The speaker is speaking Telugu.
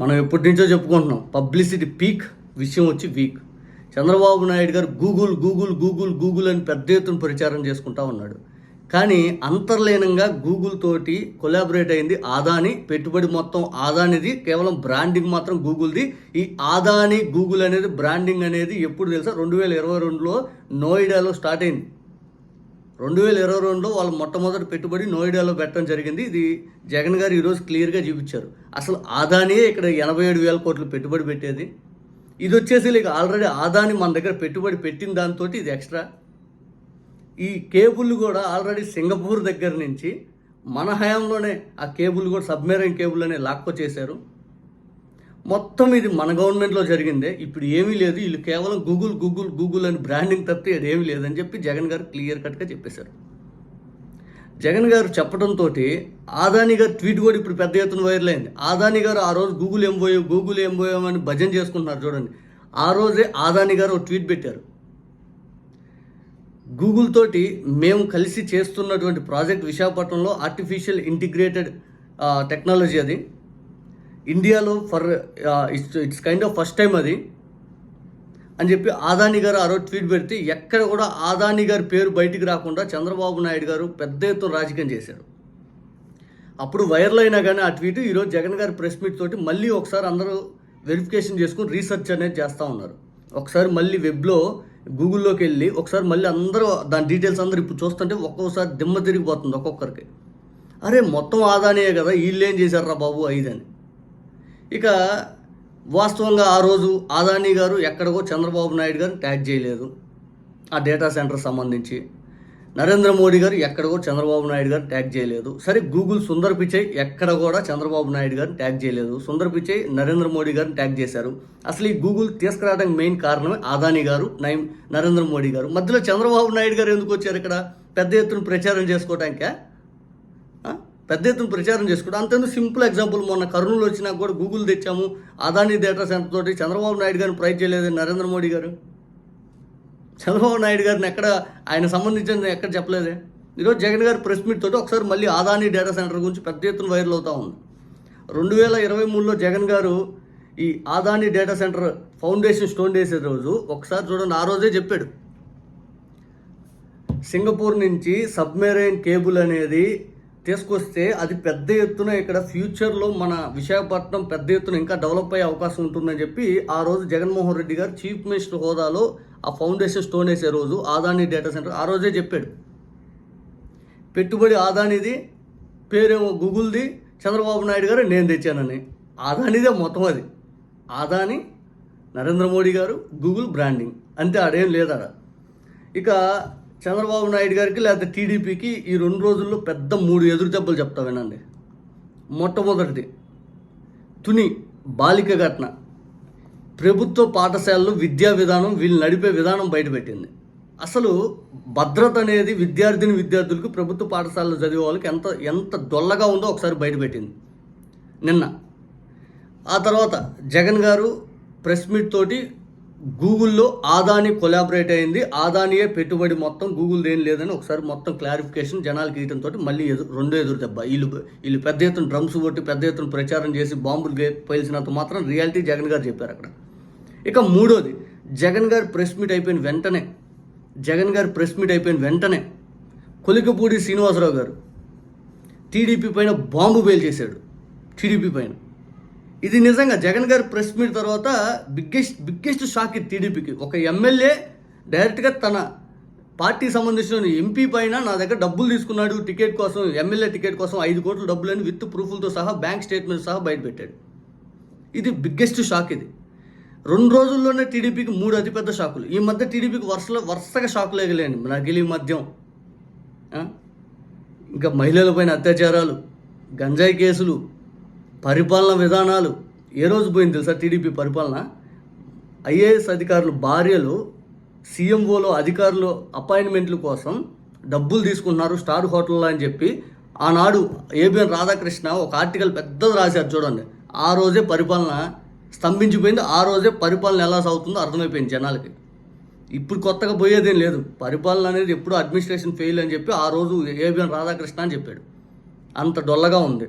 మనం ఎప్పటి నుంచో చెప్పుకుంటున్నాం. పబ్లిసిటీ పీక్ విషయం వచ్చి వీక్ చంద్రబాబు నాయుడు గారు గూగుల్ గూగుల్ గూగుల్ గూగుల్ అని పెద్ద ఎత్తున ప్రచారం చేసుకుంటా ఉన్నాడు. కానీ అంతర్లీనంగా గూగుల్ తోటి కొలాబరేట్ అయింది ఆదాని. పెట్టుబడి మొత్తం ఆదానిది. కేవలం బ్రాండింగ్ మాత్రం గూగుల్ది ఈ ఆదాని గూగుల్ అనేది బ్రాండింగ్ అనేది ఎప్పుడు తెలుసా? రెండు వేల ఇరవై రెండులో నోయిడాలో స్టార్ట్ అయింది. రెండు వేల ఇరవై రెండులో వాళ్ళు మొట్టమొదటి పెట్టుబడి నోయిడాలో పెట్టడం జరిగింది. ఇది జగన్ గారు ఈరోజు క్లియర్గా చూపించారు. అసలు ఆదానే ఇక్కడ ఎనభై ఏడు వేల కోట్లు పెట్టుబడి పెట్టేది. ఇది వచ్చేసి ఇక ఆల్రెడీ ఆదాని మన దగ్గర పెట్టుబడి పెట్టిన దాంతో ఇది ఎక్స్ట్రా. ఈ కేబుల్ కూడా ఆల్రెడీ సింగపూర్ దగ్గర నుంచి మన హయాంలోనే ఆ కేబుల్ కూడా సబ్మెరైన్ కేబుల్ అనే లాక్కో చేశారు. మొత్తం ఇది మన గవర్నమెంట్లో జరిగిందే. ఇప్పుడు ఏమీ లేదు. వీళ్ళు కేవలం గూగుల్ గూగుల్ గూగుల్ అని బ్రాండింగ్ తప్పితే అది ఏమీ లేదని చెప్పి జగన్ గారు క్లియర్ కట్గా చెప్పేశారు. జగన్ గారు చెప్పడంతో ఆదాని గారు ట్వీట్ కూడా ఇప్పుడు పెద్ద ఎత్తున వైరల్ అయింది. ఆదాని గారు ఆ రోజు గూగుల్ ఏం గూగుల్ ఏం అని భజన చేసుకుంటున్నారు చూడండి. ఆ రోజే ఆదాని గారు ఒక ట్వీట్ పెట్టారు. గూగుల్ తోటి మేము కలిసి చేస్తున్నటువంటి ప్రాజెక్ట్ విశాఖపట్నంలో ఆర్టిఫిషియల్ ఇంటిగ్రేటెడ్ టెక్నాలజీ అది. ఇండియాలో for it's it's kind of first time అది. అని చెప్పి ఆదాని గారు ఆ రోజు ట్వీట్ పెడితే ఎక్కడ కూడా ఆదాని గారి పేరు బయటికి రాకుండా చంద్రబాబు నాయుడు గారు పెద్ద ఎత్తున రాజకీయం చేశారు. అప్పుడు వైరల్ అయినా కానీ ఆ ట్వీట్ ఈరోజు జగన్ గారి ప్రెస్ మీట్ తోటి మళ్ళీ ఒకసారి అందరూ వెరిఫికేషన్ చేసుకుని రీసెర్చ్ అనేది చేస్తూ ఉన్నారు. ఒకసారి మళ్ళీ వెబ్లో గూగుల్లోకి వెళ్ళి ఒకసారి మళ్ళీ అందరూ దాని డీటెయిల్స్ అందరూ ఇప్పుడు చూస్తుంటే ఒక్కొక్కసారి దిమ్మ తిరిగిపోతుంది ఒక్కొక్కరికి. అరే మొత్తం ఆదానియే కదా వీళ్ళు ఏం చేశారా బాబు ఐదని. ఇక వాస్తవంగా ఆ రోజు ఆదాని గారు ఎక్కడికో చంద్రబాబు నాయుడు గారు ట్యాగ్ చేయలేదు. ఆ డేటా సెంటర్ సంబంధించి నరేంద్ర మోడీ గారు ఎక్కడికో చంద్రబాబు నాయుడు గారు ట్యాగ్ చేయలేదు. సరే గూగుల్ సుందర్ పిచై ఎక్కడ కూడా చంద్రబాబు నాయుడు గారిని ట్యాగ్ చేయలేదు. సుందర్ పిచై నరేంద్ర మోడీ గారిని ట్యాగ్ చేశారు. అసలు ఈ గూగుల్ తీసుకురావడానికి మెయిన్ కారణమే ఆదాని గారు నై నరేంద్ర మోడీ గారు. మధ్యలో చంద్రబాబు నాయుడు గారు ఎందుకు వచ్చారు ఇక్కడ? పెద్ద ఎత్తున ప్రచారం చేసుకోవడానికే పెద్ద ఎత్తున ప్రచారం చేసుకోవడం అంతేందుకు సింపుల్ ఎగ్జాంపుల్. మొన్న కర్నూలు వచ్చినా కూడా గూగుల్ తెచ్చాము. అదాని డేటా సెంటర్ తోటి చంద్రబాబు నాయుడు గారిని ప్రైజ్ చేయలేదు నరేంద్ర మోడీ గారు. చంద్రబాబు నాయుడు గారిని ఎక్కడ ఆయన సంబంధించిన ఎక్కడ చెప్పలేదే. ఈరోజు జగన్ గారి ప్రెస్ మీట్ తోటి ఒకసారి మళ్ళీ ఆదాని డేటా సెంటర్ గురించి పెద్ద ఎత్తున వైరల్ అవుతా ఉంది. రెండు వేల ఇరవై మూడులో జగన్ గారు ఈ Adani data center foundation stone వేసే రోజు ఒకసారి చూడండి ఆ రోజే చెప్పాడు. సింగపూర్ నుంచి సబ్మెరైన్ కేబుల్ అనేది తీసుకొస్తే అది పెద్ద ఎత్తున ఇక్కడ ఫ్యూచర్లో మన విశాఖపట్నం పెద్ద ఎత్తున ఇంకా డెవలప్ అయ్యే అవకాశం ఉంటుందని చెప్పి ఆ రోజు జగన్మోహన్ రెడ్డి గారు చీఫ్ మినిస్టర్ హోదాలో ఆ ఫౌండేషన్ స్టోన్ వేసే రోజు ఆదాని డేటా సెంటర్ ఆ రోజే చెప్పాడు. పెట్టుబడి ఆదానిది పేరేమో గూగుల్ది చంద్రబాబు నాయుడు గారు నేను తెచ్చానని. ఆదానిదే మొత్తం అది. ఆదాని నరేంద్ర మోడీ గారు గూగుల్ బ్రాండింగ్. అంతే ఆడేం లేదాడ ఇక చంద్రబాబు నాయుడు గారికి లేకపోతే టీడీపీకి ఈ రెండు రోజుల్లో పెద్ద మూడు ఎదురు దెబ్బలు చెప్తా వినండి. మొట్టమొదటిది తుని బాలిక ఘటన. ప్రభుత్వ పాఠశాలలు విద్యా విధానం వీళ్ళు నడిపే విధానం బయటపెట్టింది. అసలు భద్రత అనేది విద్యార్థిని విద్యార్థులకు ప్రభుత్వ పాఠశాలలో చదివే వాళ్ళకి ఎంత ఎంత దొల్లగా ఉందో ఒకసారి బయటపెట్టింది. నిన్న. ఆ తర్వాత జగన్ గారు ప్రెస్ మీట్ తోటి గూగుల్లో ఆదాని కొలాబరేట్ అయింది. ఆదానియే పెట్టుబడి మొత్తం గూగుల్ దేని లేదని ఒకసారి మొత్తం క్లారిఫికేషన్ జనాలకి ఇవ్వడంతో మళ్ళీ ఎదురు రెండో ఎదురు దెబ్బ. వీళ్ళు వీళ్ళు పెద్ద ఎత్తున డ్రమ్స్ కొట్టి పెద్ద ఎత్తున ప్రచారం చేసి బాంబులు గే- పేల్చినంత మాత్రం రియాలిటీ జగన్ గారు చెప్పారు అక్కడ. ఇక మూడోది జగన్ గారు ప్రెస్ మీట్ అయిపోయిన వెంటనే జగన్ గారు ప్రెస్ మీట్ అయిపోయిన వెంటనే కొలికపూడి శ్రీనివాసరావు గారు టీడీపీ పైన బాంబు బేల్ చేశాడు టీడీపీ పైన. ఇది నిజంగా జగన్ గారి ప్రెస్ మీట్ తర్వాత బిగ్గెస్ట్ బిగ్గెస్ట్ షాక్ ఇది టీడీపీకి. ఒక ఎమ్మెల్యే డైరెక్ట్గా తన పార్టీ సంబంధించిన ఎంపీ పైన నా దగ్గర డబ్బులు తీసుకున్నాడు టికెట్ కోసం ఎమ్మెల్యే టికెట్ కోసం ఐదు కోట్ల డబ్బులు అని విత్ ప్రూఫ్లతో సహా బ్యాంక్ స్టేట్మెంట్ సహా బయటపెట్టాడు ఇది బిగ్గెస్ట్ షాక్ ఇది. రెండు రోజుల్లోనే టీడీపీకి మూడు అతిపెద్ద షాకులు. ఈ మధ్య టీడీపీకి వరుసలో వరుసగా షాకులు ఎగలేండి నకిలీ మద్యం ఇంకా మహిళలపైన అత్యాచారాలు గంజాయి కేసులు పరిపాలన విధానాలు ఏ రోజు పోయింది తెలుసా టీడీపీ పరిపాలన? ఐఏఎస్ అధికారులు భార్యలు సీఎంఓలో అధికారులు అపాయింట్మెంట్ల కోసం డబ్బులు తీసుకుంటున్నారు స్టార్ హోటల్లో అని చెప్పి ఆనాడు ఏబిఎన్ రాధాకృష్ణ ఒక ఆర్టికల్ పెద్దది రాశారు చూడండి. ఆ రోజే పరిపాలన స్తంభించిపోయింది ఆ రోజే పరిపాలన ఎలా సాగుతుందో అర్థమైపోయింది జనాలకి. ఇప్పుడు కొత్తగా పోయేదేం లేదు. పరిపాలన అనేది ఎప్పుడు అడ్మినిస్ట్రేషన్ ఫెయిల్ అని చెప్పి ఆ రోజు ఏబిఎన్ రాధాకృష్ణ అని చెప్పాడు. అంత డొల్లగా ఉంది.